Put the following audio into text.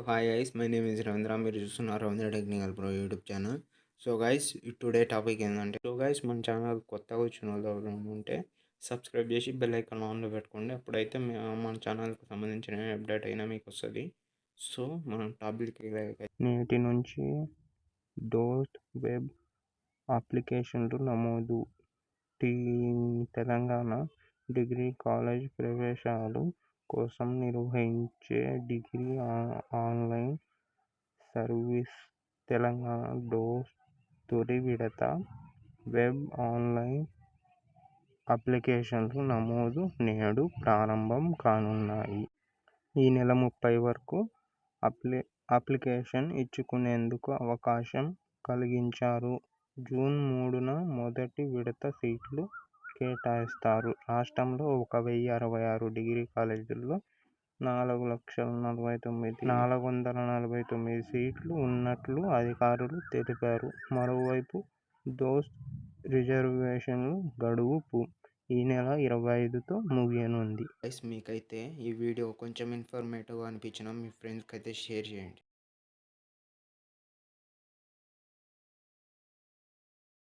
So hi guys my name is Ravindra మీరు చూస్తున్నారు Ravindra technical pro YouTube channel so guys today topic ఏంటంటే so guys మన channel కొత్తగా వచ్చిన వాళ్ళు ఉంటే సబ్స్క్రైబ్ చేసి బెల్ ఐకాన్ ఆన్లో పెట్టుకోండి. అప్పుడైతే మన ఛానల్కి సంబంధించిన అప్డేట్ అయినా మీకు వస్తుంది. సో మనం టాపిక్ నేటి నుంచి డోట్ వెబ్ అప్లికేషన్లు నమోదు. టీ తెలంగాణ డిగ్రీ కాలేజ్ ప్రవేశాలు కోసం నిర్వహించే డిగ్రీ ఆ- ఆన్లైన్ సర్వీస్ తెలంగాణ డోస్ తొలి విడత వెబ్ ఆన్లైన్ అప్లికేషన్లు నమోదు నేడు ప్రారంభం కానున్నాయి. ఈ నెల ముప్పై వరకు అప్లి అప్లికేషన్ ఇచ్చుకునేందుకు అవకాశం కలిగించారు. జూన్ మూడున మొదటి విడత సీట్లు కేటాయిస్తారు. రాష్ట్రంలో ఒక వెయ్యి అరవై ఆరు డిగ్రీ కాలేజీల్లో నాలుగు లక్షల నలభై తొమ్మిది నాలుగు వందల నలభై తొమ్మిది సీట్లు ఉన్నట్లు అధికారులు తెలిపారు. మరోవైపు దోస్త్ రిజర్వేషన్లు గడువు ఈ నెల ఇరవై ఐదుతో ముగియనుంది. మీకైతే ఈ వీడియో కొంచెం ఇన్ఫర్మేటివ్ అనిపించిన మీ ఫ్రెండ్స్కి అయితే షేర్ చేయండి.